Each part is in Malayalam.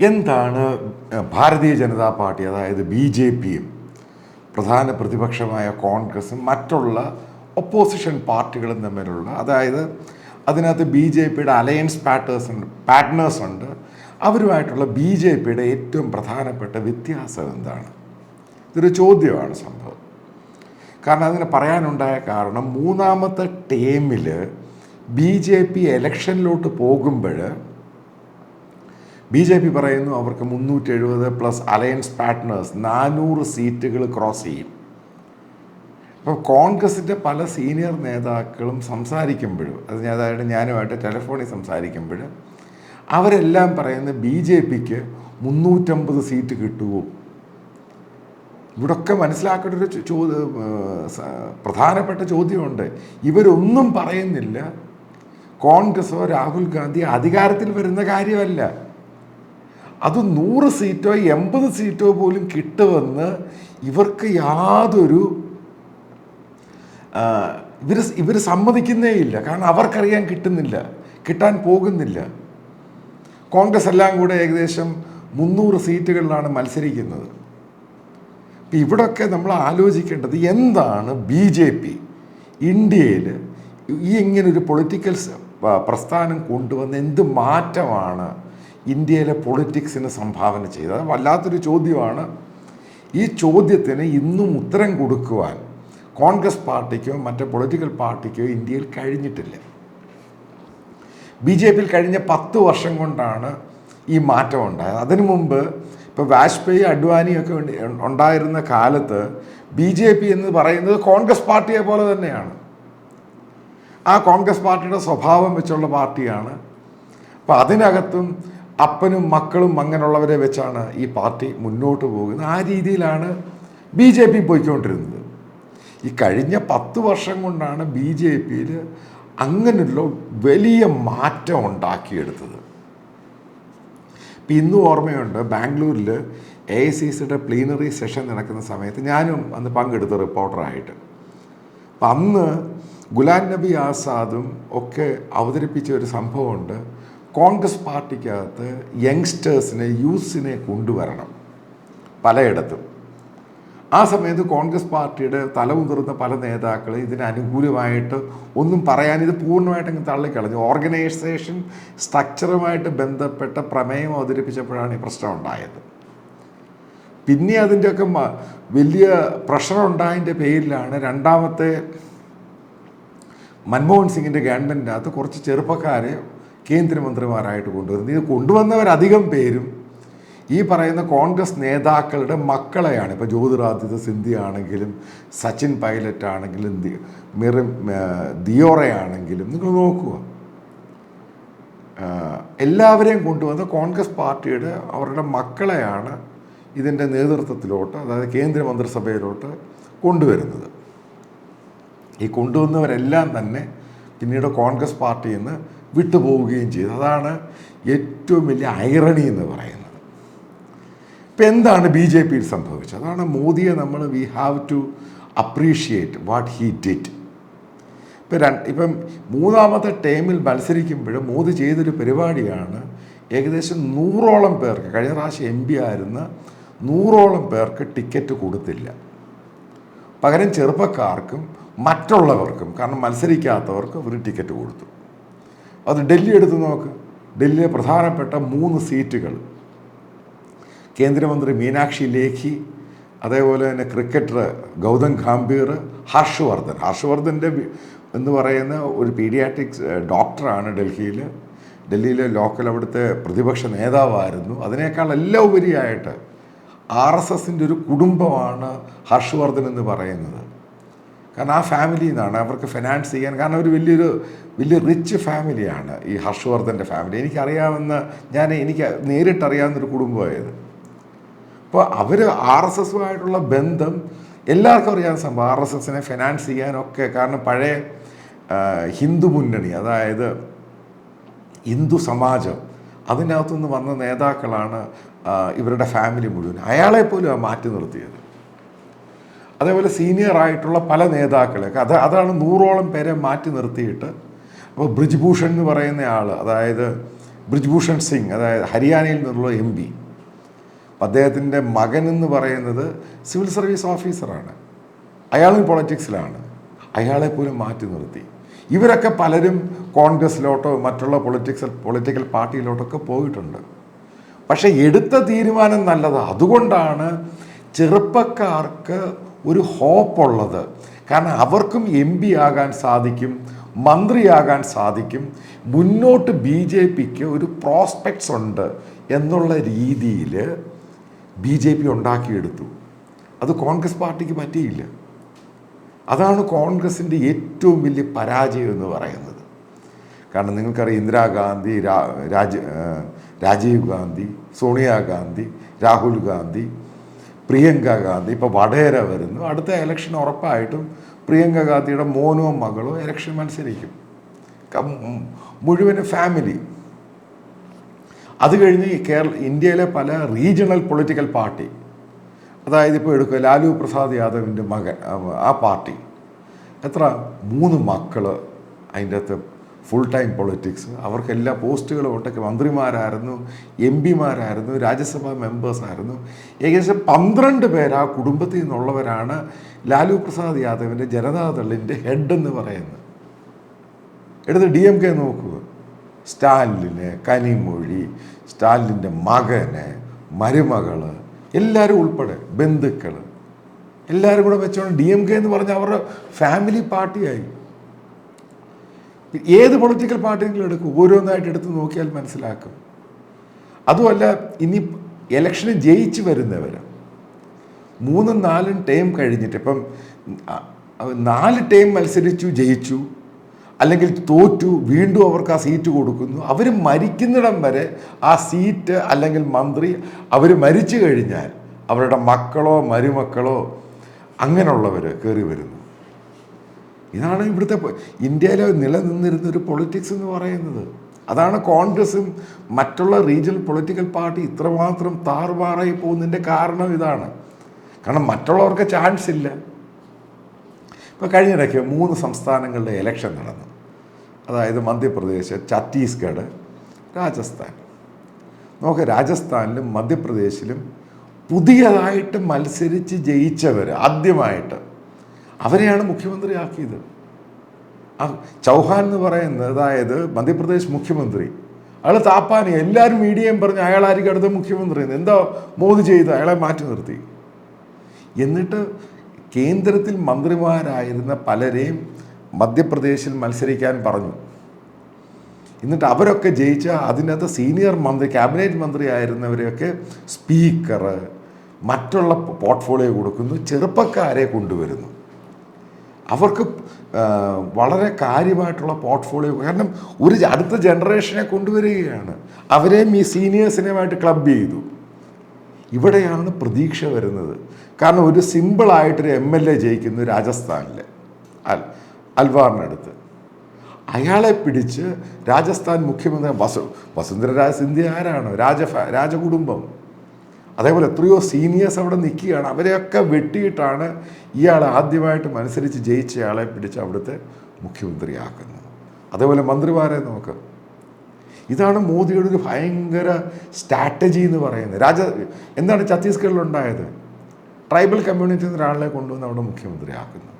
എന്താണ് ഭാരതീയ ജനതാ പാർട്ടി അതായത് ബി ജെ പിയും പ്രധാന പ്രതിപക്ഷമായ കോൺഗ്രസും മറ്റുള്ള ഒപ്പോസിഷൻ പാർട്ടികളും തമ്മിലുള്ള അതായത് അതിനകത്ത് ബി ജെ പിയുടെ അലയൻസ് പാർട്ടേഴ്സ് ഉണ്ട് പാർട്ട്നേഴ്സ് ഉണ്ട് അവരുമായിട്ടുള്ള ബി ജെ പിയുടെ ഏറ്റവും പ്രധാനപ്പെട്ട വ്യത്യാസം എന്താണ്? ഇതൊരു ചോദ്യമാണ് സംഭവം. കാരണം അതിന് പറയാനുണ്ടായ കാരണം മൂന്നാമത്തെ ടേമിൽ ബി ജെ പി എലക്ഷനിലോട്ട് പോകുമ്പോൾ ബി ജെ പി പറയുന്നു അവർക്ക് മുന്നൂറ്റി എഴുപത് പ്ലസ് അലയൻസ് പാർട്ട്നേഴ്സ് നാനൂറ് സീറ്റുകൾ ക്രോസ് ചെയ്യും. അപ്പോൾ കോൺഗ്രസിന്റെ പല സീനിയർ നേതാക്കളും സംസാരിക്കുമ്പോഴും അത് ഞാൻ അതായത് ഞാനുമായിട്ട് ടെലിഫോണിൽ സംസാരിക്കുമ്പോൾ അവരെല്ലാം പറയുന്നത് ബി ജെ പിക്ക് മുന്നൂറ്റമ്പത് സീറ്റ് കിട്ടുമോ ഇവിടൊക്കെ മനസ്സിലാക്കേണ്ട ഒരു ചോദ്യം പ്രധാനപ്പെട്ട ചോദ്യമുണ്ട്. ഇവരൊന്നും പറയുന്നില്ല. കോൺഗ്രസോ രാഹുൽ ഗാന്ധി അധികാരത്തിൽ വരുന്ന കാര്യമല്ല. അത് നൂറ് സീറ്റോ എൺപത് സീറ്റോ പോലും കിട്ടുമെന്ന് ഇവർക്ക് യാതൊരു ഇവർ ഇവർ സമ്മതിക്കുന്നേ ഇല്ല. കാരണം അവർക്കറിയാൻ കിട്ടുന്നില്ല. കിട്ടാൻ പോകുന്നില്ല. കോൺഗ്രസ് എല്ലാം കൂടെ ഏകദേശം മുന്നൂറ് സീറ്റുകളിലാണ് മത്സരിക്കുന്നത്. ഇപ്പം ഇവിടൊക്കെ നമ്മൾ ആലോചിക്കേണ്ടത് എന്താണ് ബി ജെ പി? ഇന്ത്യയിൽ ഈ ഇങ്ങനൊരു പൊളിറ്റിക്കൽ പ്രസ്ഥാനം കൊണ്ടുവന്ന എന്ത് മാറ്റമാണ് ഇന്ത്യയിലെ പൊളിറ്റിക്സിന് സംഭാവന ചെയ്തത്. വല്ലാത്തൊരു ചോദ്യമാണ്. ഈ ചോദ്യത്തിന് ഇന്നും ഉത്തരം കൊടുക്കുവാൻ കോൺഗ്രസ് പാർട്ടിക്കോ മറ്റ് പൊളിറ്റിക്കൽ പാർട്ടിക്കോ ഇന്ത്യയിൽ കഴിഞ്ഞിട്ടില്ല. ബി ജെ പിയിൽ കഴിഞ്ഞ പത്ത് വർഷം കൊണ്ടാണ് ഈ മാറ്റം ഉണ്ടായത്. അതിനു മുമ്പ് ഇപ്പോൾ വാജ്പേയി അഡ്വാനിയൊക്കെ ഉണ്ട്- ഉണ്ടായിരുന്ന കാലത്ത് ബി ജെ പി എന്ന് പറയുന്നത് കോൺഗ്രസ് പാർട്ടിയെ പോലെ തന്നെയാണ്. ആ കോൺഗ്രസ് പാർട്ടിയുടെ സ്വഭാവം വെച്ചുള്ള പാർട്ടിയാണ്. അപ്പം അതിനകത്തും അപ്പനും മക്കളും അങ്ങനെയുള്ളവരെ വെച്ചാണ് ഈ പാർട്ടി മുന്നോട്ട് പോകുന്നത്. ആ രീതിയിലാണ് ബി ജെ പി പോയിക്കൊണ്ടിരുന്നത്. ഈ കഴിഞ്ഞ പത്ത് വർഷം കൊണ്ടാണ് ബി ജെ പിയിൽ അങ്ങനെയുള്ള വലിയ മാറ്റം ഉണ്ടാക്കിയെടുത്തത്. ഇപ്പം ഇന്നും ഓർമ്മയുണ്ട് ബാംഗ്ലൂരിൽ എ ഐ സി സിയുടെ പ്ലീനറി സെഷൻ നടക്കുന്ന സമയത്ത് ഞാനും അന്ന് പങ്കെടുത്ത റിപ്പോർട്ടറായിട്ട്. അപ്പം അന്ന് ഗുലാം നബി ആസാദും ഒക്കെ അവതരിപ്പിച്ച ഒരു സംഭവമുണ്ട്. കോൺഗ്രസ് പാർട്ടിക്കകത്ത് യങ്സ്റ്റേഴ്സിനെ യൂത്ത്സിനെ കൊണ്ടുവരണം പലയിടത്തും. ആ സമയത്ത് കോൺഗ്രസ് പാർട്ടിയുടെ തലമുതിർന്ന പല നേതാക്കൾ ഇതിന് അനുകൂലമായിട്ട് ഒന്നും പറയാൻ ഇത് പൂർണമായിട്ടും തള്ളിക്കളഞ്ഞു. ഓർഗനൈസേഷൻ സ്ട്രക്ചറുമായിട്ട് ബന്ധപ്പെട്ട പ്രമേയം അവതരിപ്പിച്ചപ്പോഴാണ് ഈ പ്രശ്നം ഉണ്ടായത്. പിന്നെ അതിന്റെയൊക്കെ വലിയ പ്രഷർ ഉണ്ടായതിന്റെ പേരിലാണ് രണ്ടാമത്തെ മൻമോഹൻ സിംഗിന്റെ ഗവൺമെന്റിനകത്ത് കുറച്ച് ചെറുപ്പക്കാരെ കേന്ദ്രമന്ത്രിമാരായിട്ട് കൊണ്ടുവരുന്നത്. ഇത് കൊണ്ടുവന്നവരധികം പേരും ഈ പറയുന്ന കോൺഗ്രസ് നേതാക്കളുടെ മക്കളെയാണ്. ഇപ്പോൾ ജ്യോതിരാദിത്യ സിന്ധ്യ ആണെങ്കിലും സച്ചിൻ പൈലറ്റ് ആണെങ്കിലും മിറി ദിയോറയാണെങ്കിലും നിങ്ങൾ നോക്കുക. എല്ലാവരെയും കൊണ്ടുവന്ന കോൺഗ്രസ് പാർട്ടിയുടെ അവരുടെ മക്കളെയാണ് ഇതിന്റെ നേതൃത്വത്തിലോട്ട് അതായത് കേന്ദ്രമന്ത്രിസഭയിലോട്ട് കൊണ്ടുവരുന്നത്. ഈ കൊണ്ടുവന്നവരെല്ലാം തന്നെ പിന്നീട് കോൺഗ്രസ് പാർട്ടിയിൽ നിന്ന് വിട്ടുപോവുകയും ചെയ്തു. അതാണ് ഏറ്റവും വലിയ ഐറണി എന്ന് പറയുന്നത്. ഇപ്പം എന്താണ് ബി ജെ പിയിൽ സംഭവിച്ചത്? അതാണ് മോദിയെ നമ്മൾ we have to appreciate what he did ഇപ്പം രണ്ട് ഇപ്പം മൂന്നാമത്തെ ടേമിൽ മത്സരിക്കുമ്പോൾ മോദി ചെയ്തൊരു പരിപാടിയാണ് ഏകദേശം നൂറോളം പേർക്ക് കഴിഞ്ഞ പ്രാവശ്യം എം പി ആയിരുന്ന നൂറോളം പേർക്ക് ടിക്കറ്റ് കൊടുത്തില്ല. പകരം ചെറുപ്പക്കാർക്കും മറ്റുള്ളവർക്കും കാരണം മത്സരിക്കാത്തവർക്ക് ഒരു ടിക്കറ്റ് കൊടുത്തു. അത് ഡൽഹി എടുത്ത് നോക്ക്. ഡൽഹിയിലെ പ്രധാനപ്പെട്ട മൂന്ന് സീറ്റുകൾ. കേന്ദ്രമന്ത്രി മീനാക്ഷി ലേഖി അതേപോലെ തന്നെ ക്രിക്കറ്റർ ഗൗതം ഗാംഭീർ ഹർഷവർദ്ധൻ. ഹർഷവർദ്ധന്റെ എന്ന് പറയുന്ന ഒരു പീഡിയാട്രിക്സ് ഡോക്ടറാണ് ഡൽഹിയിൽ. ഡൽഹിയിലെ ലോക്കൽ അവിടുത്തെ പ്രതിപക്ഷ നേതാവായിരുന്നു. അതിനേക്കാൾ എല്ലാം ഉപരിയായിട്ട് ആർ എസ് എസിന്റെ ഒരു കുടുംബമാണ് ഹർഷവർദ്ധൻ എന്ന് പറയുന്നത്. കാരണം ആ ഫാമിലിയിൽ നിന്നാണ് അവർക്ക് ഫിനാൻസ് ചെയ്യാൻ കാരണം ഒരു വലിയൊരു വലിയ റിച്ച് ഫാമിലിയാണ് ഈ ഹർഷവർദ്ധന്റെ ഫാമിലി എനിക്കറിയാവുന്ന ഞാൻ എനിക്ക് നേരിട്ടറിയാവുന്നൊരു കുടുംബമായത്. അപ്പോൾ അവർ ആർ എസ് എസുമായിട്ടുള്ള ബന്ധം എല്ലാവർക്കും അറിയാവുന്ന സംഭവം. ആർ എസ് എസിനെ ഫിനാൻസ് ചെയ്യാനൊക്കെ കാരണം പഴയ ഹിന്ദു മുന്നണി അതായത് ഹിന്ദു സമാജം അതിനകത്തുനിന്ന് വന്ന നേതാക്കളാണ് ഇവരുടെ ഫാമിലി മുഴുവൻ അയാളെ പോലും ആ മാറ്റി നിർത്തിയത്. അതേപോലെ സീനിയർ ആയിട്ടുള്ള പല നേതാക്കളെ അത് അതാണ് നൂറോളം പേരെ മാറ്റി നിർത്തിയിട്ട് അപ്പോൾ ബ്രിജ്ഭൂഷൺ എന്ന് പറയുന്ന ആൾ അതായത് ബ്രിജ്ഭൂഷൺ സിംഗ് അതായത് ഹരിയാനയിൽ നിന്നുള്ള എം പി അദ്ദേഹത്തിന്റെ മകൻ എന്ന് പറയുന്നത് സിവിൽ സർവീസ് ഓഫീസറാണ്. അയാളും പൊളിറ്റിക്സിലാണ്. അയാളെ പോലും മാറ്റി നിർത്തി. ഇവരൊക്കെ പലരും കോൺഗ്രസ്സിലോട്ടോ മറ്റുള്ള പൊളിറ്റിക്സ് പൊളിറ്റിക്കൽ പാർട്ടിയിലോട്ടൊക്കെ പോയിട്ടുണ്ട്. പക്ഷേ എടുത്ത തീരുമാനം നല്ലത്. അതുകൊണ്ടാണ് ചെറുപ്പക്കാർക്ക് ഒരു ഹോപ്പുള്ളത്. കാരണം അവർക്കും എം പി ആകാൻ സാധിക്കും മന്ത്രിയാകാൻ സാധിക്കും മുന്നോട്ട് ബി ജെ പിക്ക് ഒരു പ്രോസ്പെക്ട്സ് ഉണ്ട് എന്നുള്ള രീതിയിൽ ബി ജെ പി ഉണ്ടാക്കിയെടുത്തു. അത് കോൺഗ്രസ് പാർട്ടിക്ക് പറ്റിയില്ല. അതാണ് കോൺഗ്രസിന്റെ ഏറ്റവും വലിയ പരാജയം എന്ന് പറയുന്നത്. കാരണം നിങ്ങൾക്കറിയാം ഇന്ദിരാഗാന്ധി രാജ രാജീവ് ഗാന്ധി സോണിയാഗാന്ധി രാഹുൽ ഗാന്ധി പ്രിയങ്ക ഗാന്ധി ഇപ്പോൾ വടേര വരുന്നു. അടുത്ത ഇലക്ഷൻ ഉറപ്പായിട്ടും പ്രിയങ്ക ഗാന്ധിയുടെ മോനോ മകളോ ഇലക്ഷൻ മത്സരിക്കും. മുഴുവൻ ഫാമിലി അത് കഴിഞ്ഞ് ഈ കേരള ഇന്ത്യയിലെ പല റീജിയണൽ പൊളിറ്റിക്കൽ പാർട്ടി അതായത് ഇപ്പോൾ എടുക്കുക ലാലു പ്രസാദ് യാദവിന്റെ മകൻ ആ പാർട്ടി. എത്ര? മൂന്ന് മക്കൾ അതിന്റെ അകത്ത് ഫുൾ ടൈം പൊളിറ്റിക്സ് അവർക്ക് എല്ലാ പോസ്റ്റുകളും ഒട്ടൊക്കെ മന്ത്രിമാരായിരുന്നു എം പിമാരായിരുന്നു രാജ്യസഭാ മെമ്പേഴ്സായിരുന്നു ഏകദേശം പന്ത്രണ്ട് പേര് ആ കുടുംബത്തിൽ നിന്നുള്ളവരാണ് ലാലു പ്രസാദ് യാദവിന്റെ ജനതാദളിന്റെ ഹെഡ് എന്ന് പറയുന്നത്. എടുത്ത് ഡി എം കെ നോക്കുക സ്റ്റാലിന് കനിമൊഴി സ്റ്റാലിന്റെ മകന് മരുമകൾ എല്ലാവരും ഉൾപ്പെടെ ബന്ധുക്കൾ എല്ലാവരും കൂടെ വെച്ചോണ്ട് ഡി എം കെ എന്ന് പറഞ്ഞാൽ അവരുടെ ഫാമിലി പാർട്ടിയായി ഏത് പൊളിറ്റിക്കൽ പാർട്ടിയെങ്കിലും എടുക്കും. ഓരോന്നായിട്ട് എടുത്ത് നോക്കിയാൽ മനസ്സിലാക്കും. അതുമല്ല ഇനി ഇലക്ഷന് ജയിച്ചു വരുന്നവർ മൂന്നും നാലും ടേം കഴിഞ്ഞിട്ട് ഇപ്പം നാല് ടേം മത്സരിച്ചു ജയിച്ചു അല്ലെങ്കിൽ തോറ്റു വീണ്ടും അവർക്ക് ആ സീറ്റ് കൊടുക്കുന്നു. അവർ മരിക്കുന്നിടം വരെ ആ സീറ്റ് അല്ലെങ്കിൽ മന്ത്രി അവർ മരിച്ചു കഴിഞ്ഞാൽ അവരുടെ മക്കളോ മരുമക്കളോ അങ്ങനെയുള്ളവർ കയറി വരുന്നു. ഇതാണ് ഇവിടുത്തെ ഇന്ത്യയിലെ നിലനിന്നിരുന്ന ഒരു പൊളിറ്റിക്സ് എന്ന് പറയുന്നത്. അതാണ് കോൺഗ്രസും മറ്റുള്ള റീജിയണൽ പൊളിറ്റിക്കൽ പാർട്ടി ഇത്രമാത്രം താറുമാറായി പോകുന്നതിന്റെ കാരണം ഇതാണ്. കാരണം മറ്റുള്ളവർക്ക് ചാൻസ് ഇല്ല. ഇപ്പോൾ കഴിഞ്ഞിടയ്ക്ക് മൂന്ന് സംസ്ഥാനങ്ങളുടെ ഇലക്ഷൻ നടന്നു. അതായത് മധ്യപ്രദേശ് ഛത്തീസ്ഗഡ് രാജസ്ഥാൻ. നോക്ക് രാജസ്ഥാനിലും മധ്യപ്രദേശിലും പുതിയതായിട്ട് മത്സരിച്ച് ജയിച്ചവർ ആദ്യമായിട്ട് അവരെയാണ് മുഖ്യമന്ത്രിയാക്കിയത്. ആ ചൗഹാൻ എന്ന് പറയുന്നത് അതായത് മധ്യപ്രദേശ് മുഖ്യമന്ത്രി. അയാൾ താപ്പാനി എല്ലാവരും മീഡിയയും പറഞ്ഞ് അയാളായിരിക്കും അടുത്ത മുഖ്യമന്ത്രി. എന്താ മോദി ചെയ്ത്? അയാളെ മാറ്റി നിർത്തി. എന്നിട്ട് കേന്ദ്രത്തിൽ മന്ത്രിമാരായിരുന്ന പലരെയും മധ്യപ്രദേശിൽ മത്സരിക്കാൻ പറഞ്ഞു. എന്നിട്ട് അവരൊക്കെ ജയിച്ച അതിനകത്ത് സീനിയർ മന്ത്രി ക്യാബിനറ്റ് മന്ത്രിയായിരുന്നവരെയൊക്കെ സ്പീക്കർ മറ്റുള്ള പോർട്ട്ഫോളിയോ കൊടുക്കുന്നു ചെറുപ്പക്കാരെ കൊണ്ടുവരുന്നു. അവർക്ക് വളരെ കാര്യമായിട്ടുള്ള പോർട്ട്ഫോളിയോ കാരണം ഒരു അടുത്ത ജനറേഷനെ കൊണ്ടുവരികയാണ്. അവരെ ഈ സീനിയേഴ്സിനെയുമായിട്ട് ക്ലബ് ചെയ്തു. ഇവിടെയാണ് പ്രതീക്ഷ വരുന്നത്. കാരണം ഒരു സിമ്പിളായിട്ടൊരു എം എൽ എ ജയിക്കുന്നു രാജസ്ഥാനിൽ അൽ അൽവാറിനടുത്ത് അയാളെ പിടിച്ച് രാജസ്ഥാൻ മുഖ്യമന്ത്രി വസു വസുന്ധരരാജ് സിന്ധ്യ ആരാണ്? രാജ രാജകുടുംബം. അതേപോലെ എത്രയോ സീനിയേഴ്സ് അവിടെ നിൽക്കുകയാണ്. അവരെയൊക്കെ വെട്ടിയിട്ടാണ് ഇയാൾ ആദ്യമായിട്ട് മത്സരിച്ച് ജയിച്ചയാളെ പിടിച്ച് അവിടുത്തെ മുഖ്യമന്ത്രിയാക്കുന്നത്. അതേപോലെ മന്ത്രിമാരെ നമുക്ക് ഇതാണ് മോദിയുടെ ഒരു ഭയങ്കര സ്ട്രാറ്റജി എന്ന് പറയുന്നത്. രാജ എന്താണ് ഛത്തീസ്ഗഡിൽ ഉണ്ടായത്? ട്രൈബൽ കമ്മ്യൂണിറ്റിയിൽ നിന്ന് ഒരാളെ കൊണ്ടുവന്ന് അവിടെ മുഖ്യമന്ത്രിയാക്കുന്നു.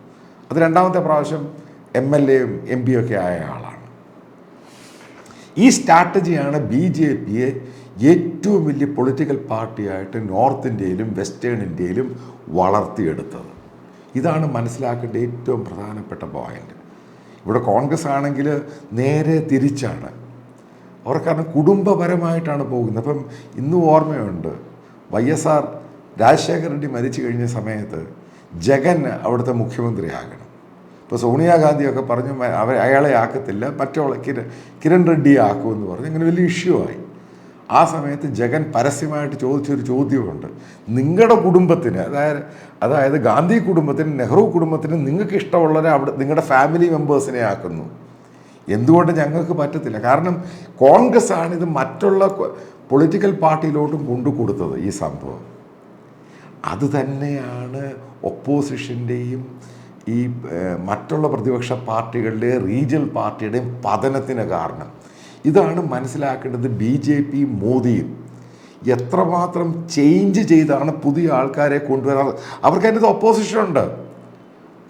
അത് രണ്ടാമത്തെ പ്രാവശ്യം എം എൽ എയും എം പിയും ഒക്കെ ആയ ആളാണ്. ഈ സ്ട്രാറ്റജിയാണ് ബി ജെ പിയെ ഏറ്റവും വലിയ പൊളിറ്റിക്കൽ പാർട്ടിയായിട്ട് നോർത്ത് ഇന്ത്യയിലും വെസ്റ്റേൺ ഇന്ത്യയിലും വളർത്തിയെടുത്തത്. ഇതാണ് മനസ്സിലാക്കേണ്ട ഏറ്റവും പ്രധാനപ്പെട്ട പോയിന്റ് ഇവിടെ കോൺഗ്രസ് ആണെങ്കിൽ നേരെ തിരിച്ചാണ്. കാരണം കുടുംബപരമായിട്ടാണ് പോകുന്നത്. അപ്പം ഇന്നും ഓർമ്മയുണ്ട് Y S R Rajasekhar Reddy മരിച്ചു കഴിഞ്ഞ സമയത്ത് ജഗൻ അവിടുത്തെ മുഖ്യമന്ത്രിയാകണം. ഇപ്പോൾ സോണിയാഗാന്ധിയൊക്കെ പറഞ്ഞു അവർ അവ അയാളെ ആക്കത്തില്ല മറ്റവളെ കിരൺ കിരൺ റെഡ്ഡിയെ ആക്കുമെന്ന് പറഞ്ഞു. അങ്ങനെ വലിയ ഇഷ്യൂ ആയി. ആ സമയത്ത് ജഗൻ പരസ്യമായിട്ട് ചോദിച്ചൊരു ചോദ്യമുണ്ട്. നിങ്ങളുടെ കുടുംബത്തിന് അതായത് അതായത് ഗാന്ധി കുടുംബത്തിന് നെഹ്റു കുടുംബത്തിന് നിങ്ങൾക്ക് ഇഷ്ടമുള്ളവരെ അവിടെ നിങ്ങളുടെ ഫാമിലി മെമ്പേഴ്സിനെ ആക്കുന്നു. എന്തുകൊണ്ട് ഞങ്ങൾക്ക് പറ്റത്തില്ല? കാരണം കോൺഗ്രസ് ആണ് ഇത് മറ്റുള്ള പൊളിറ്റിക്കൽ പാർട്ടിയിലോട്ടും കൊണ്ടു കൊടുത്തത് ഈ സംഭവം. അത് തന്നെയാണ് ഒപ്പോസിഷന്റെയും ഈ മറ്റുള്ള പ്രതിപക്ഷ പാർട്ടികളുടെ റീജിയൽ പാർട്ടിയുടെയും പതനത്തിന് കാരണം. ഇതാണ് മനസ്സിലാക്കേണ്ടത് ബി ജെ പി മോദിയും. എത്രമാത്രം ചേഞ്ച് ചെയ്താണ് പുതിയ ആൾക്കാരെ കൊണ്ടുവരാറ് അവർക്ക് അതിന്റെ ഓപ്പോസിഷൻ ഉണ്ട്.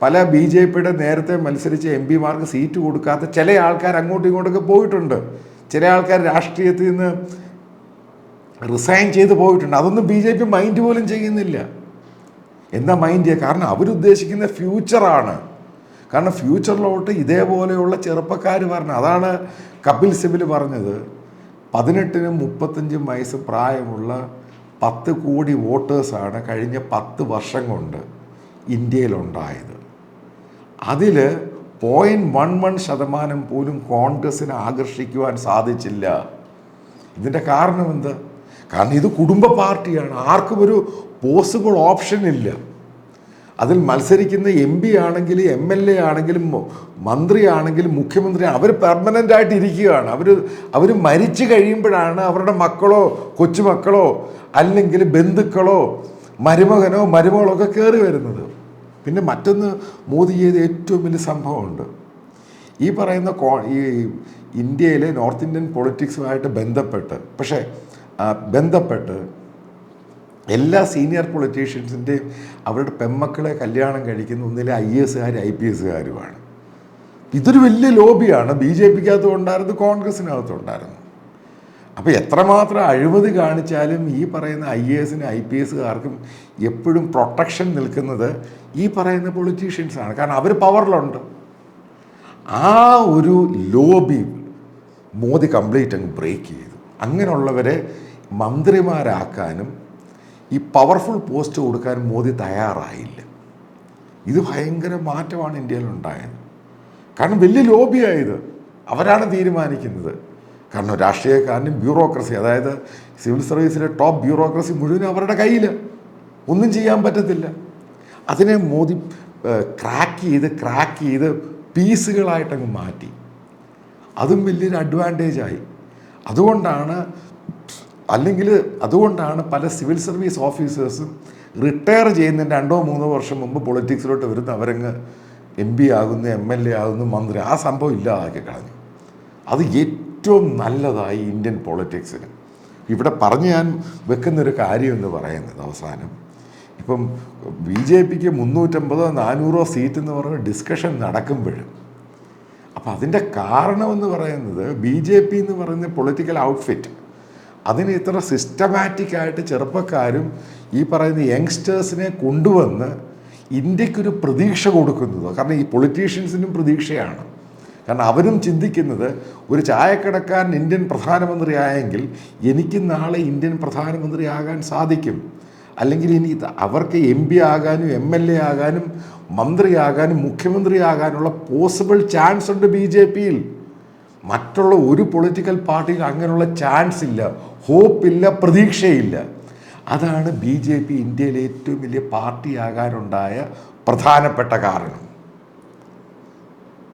പല ബി ജെ പിയുടെ നേരത്തെ മത്സരിച്ച എം പിമാർക്ക് സീറ്റ് കൊടുക്കാത്ത ചില ആൾക്കാർ അങ്ങോട്ടും ഇങ്ങോട്ടൊക്കെ പോയിട്ടുണ്ട്. ചില ആൾക്കാർ രാഷ്ട്രീയത്തിൽ നിന്ന് റിസൈൻ ചെയ്ത് പോയിട്ടുണ്ട്. അതൊന്നും ബി ജെ പി മൈൻഡ് പോലും ചെയ്യുന്നില്ല. എന്താ മൈൻഡ് ചെയ്യുക കാരണം അവരുദ്ദേശിക്കുന്ന ഫ്യൂച്ചറാണ് കാരണം ഫ്യൂച്ചറിലോട്ട് ഇതേപോലെയുള്ള ചെറുപ്പക്കാർ പറഞ്ഞു അതാണ് കപിൽ സിബിൽ പറഞ്ഞത്. പതിനെട്ടിനും മുപ്പത്തഞ്ചും വയസ്സ് പ്രായമുള്ള പത്ത് കോടി വോട്ടേഴ്സാണ് കഴിഞ്ഞ പത്ത് വർഷം കൊണ്ട് ഇന്ത്യയിലുണ്ടായത്. അതിൽ പോയിന്റ് വൺ വൺ ശതമാനം പോലും കോൺഗ്രസ്സിനെ ആകർഷിക്കുവാൻ സാധിച്ചില്ല. ഇതിന്റെ കാരണം എന്ത്? കാരണം ഇത് കുടുംബ പാർട്ടിയാണ്. ആർക്കും ഒരു പോസിബിൾ ഓപ്ഷൻ ഇല്ല. അതിൽ മത്സരിക്കുന്ന എം പി ആണെങ്കിലും എം എൽ എ ആണെങ്കിലും മന്ത്രിയാണെങ്കിലും മുഖ്യമന്ത്രി അവർ പെർമനന്റ് ആയിട്ട് ഇരിക്കുകയാണ്. അവർ അവർ മരിച്ചു കഴിയുമ്പോഴാണ് അവരുടെ മക്കളോ കൊച്ചുമക്കളോ അല്ലെങ്കിൽ ബന്ധുക്കളോ മരുമകനോ മരുമകളോ ഒക്കെ കയറി വരുന്നത്. പിന്നെ മറ്റൊന്ന് മോദി ചെയ്ത ഏറ്റവും വലിയ സംഭവമുണ്ട്. ഈ പറയുന്ന കോ ഈ ഇന്ത്യയിലെ നോർത്ത് ഇന്ത്യൻ പൊളിറ്റിക്സുമായിട്ട് ബന്ധപ്പെട്ട് പക്ഷേ ബന്ധപ്പെട്ട് എല്ലാ സീനിയർ പൊളിറ്റീഷ്യൻസിന്റെയും അവരുടെ പെമ്മക്കളെ കല്യാണം കഴിക്കുന്ന ഒന്നിലെ ഐ എസുകാർ ഐ പി എസുകാരുമാണ് ഇതൊരു വലിയ ലോബിയാണ് ബി ജെ പിക്കകത്തും ഉണ്ടായിരുന്നു കോൺഗ്രസിനകത്തും ഉണ്ടായിരുന്നു അപ്പോൾ എത്രമാത്രം അഴിമതി കാണിച്ചാലും ഈ പറയുന്ന ഐ എ എസിനും ഐ പി എസുകാർക്കും എപ്പോഴും പ്രൊട്ടക്ഷൻ നിൽക്കുന്നത് ഈ പറയുന്ന പൊളിറ്റീഷ്യൻസാണ് കാരണം അവർ പവറിലുണ്ട് ആ ഒരു ലോബി മോദി കംപ്ലീറ്റ് അങ്ങ് ബ്രേക്ക് ചെയ്തു. അങ്ങനെയുള്ളവരെ മന്ത്രിമാരാക്കാനും ഈ പവർഫുൾ പോസ്റ്റ് കൊടുക്കാൻ മോദി തയ്യാറായില്ല. ഇത് ഭയങ്കര മാറ്റമാണ് ഇന്ത്യയിൽ ഉണ്ടായത്. കാരണം വലിയ ലോബിയായത്. അവരാണ് തീരുമാനിക്കുന്നത്. കാരണം രാഷ്ട്രീയക്കാരനും ബ്യൂറോക്രസി അതായത് സിവിൽ സർവീസിലെ ടോപ്പ് ബ്യൂറോക്രസി മുഴുവൻ അവരുടെ കയ്യിൽ ഒന്നും ചെയ്യാൻ പറ്റത്തില്ല. അതിനെ മോദി ക്രാക്ക് ചെയ്ത് ക്രാക്ക് ചെയ്ത് പീസുകളായിട്ടങ്ങ് മാറ്റി. അതും വലിയൊരു അഡ്വാന്റേജായി അതുകൊണ്ടാണ് അല്ലെങ്കിൽ അതുകൊണ്ടാണ് പല സിവിൽ സർവീസ് ഓഫീസേഴ്സും റിട്ടയർ ചെയ്യുന്നതിന് രണ്ടോ മൂന്നോ വർഷം മുമ്പ് പൊളിറ്റിക്സിലോട്ട് വരുന്ന അവരങ്ങ് എം പി ആകുന്നു എം എൽ എ ആകുന്നു മന്ത്രി. ആ സംഭവം ഇല്ലാതാക്കി കളഞ്ഞു. അത് ഏറ്റവും നല്ലതായി ഇന്ത്യൻ പൊളിറ്റിക്സിന്. ഇവിടെ പറഞ്ഞ് ഞാൻ വെക്കുന്നൊരു കാര്യം എന്ന് പറയുന്നത് അവസാനം. ഇപ്പം ബി ജെ പിക്ക് മുന്നൂറ്റമ്പതോ നാനൂറോ സീറ്റ് എന്ന് പറഞ്ഞ ഡിസ്കഷൻ നടക്കുമ്പോഴും അപ്പം അതിന്റെ കാരണമെന്ന് പറയുന്നത് ബി ജെ പി എന്ന് പറയുന്ന പൊളിറ്റിക്കൽ ഔട്ട്ഫിറ്റ് അതിന് ഇത്ര സിസ്റ്റമാറ്റിക്കായിട്ട് ചെറുപ്പക്കാരും ഈ പറയുന്ന യങ്സ്റ്റേഴ്സിനെ കൊണ്ടുവന്ന് ഇന്ത്യക്കൊരു പ്രതീക്ഷ കൊടുക്കുന്നത് കാരണം ഈ പൊളിറ്റീഷ്യൻസിനും പ്രതീക്ഷയാണ്. കാരണം അവരും ചിന്തിക്കുന്നത് ഒരു ചായക്കടക്കാരൻ ഇന്ത്യൻ പ്രധാനമന്ത്രി ആയെങ്കിൽ എനിക്ക് നാളെ ഇന്ത്യൻ പ്രധാനമന്ത്രി ആകാൻ സാധിക്കും. അല്ലെങ്കിൽ ഇനി അവർക്ക് എം പി ആകാനും എം എൽ എ ആകാനും മന്ത്രിയാകാനും മുഖ്യമന്ത്രിയാകാനുള്ള പോസിബിൾ ചാൻസ് ഉണ്ട് ബി ജെ പിയിൽ. മറ്റുള്ള ഒരു പൊളിറ്റിക്കൽ പാർട്ടിയിൽ അങ്ങനെയുള്ള ചാൻസ് ഇല്ല. ഹോപ്പില്ല പ്രതീക്ഷയില്ല. അതാണ് ബി ജെ പി ഇന്ത്യയിലെ ഏറ്റവും വലിയ പാർട്ടിയാകാനുണ്ടായ പ്രധാനപ്പെട്ട കാരണം.